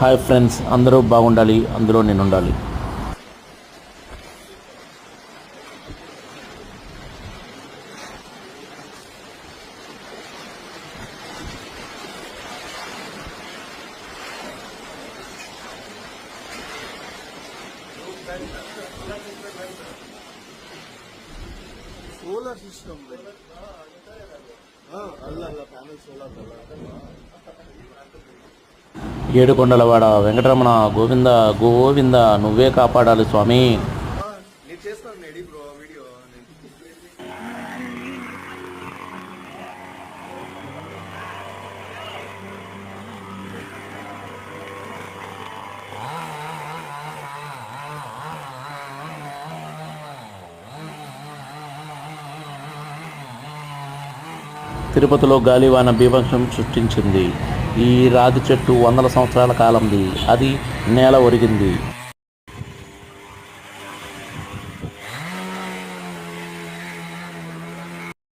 Hi friends అందరూ బాగుండాలి అందులో నేను ఉండాలి సోలార్ సిస్టమ్. అల్ల అల్ల ప్యానల్ సోలార్. అల్ల ఏడుకొండలవాడ వెంకటరమణ గోవింద గోవింద నువ్వే కాపాడాలి స్వామి. తిరుపతిలో గాలివాన బీభత్సం సృష్టించింది. ఈ రాతి చెట్టు వందల సంవత్సరాల కాలంది. అది నేల ఒరిగింది.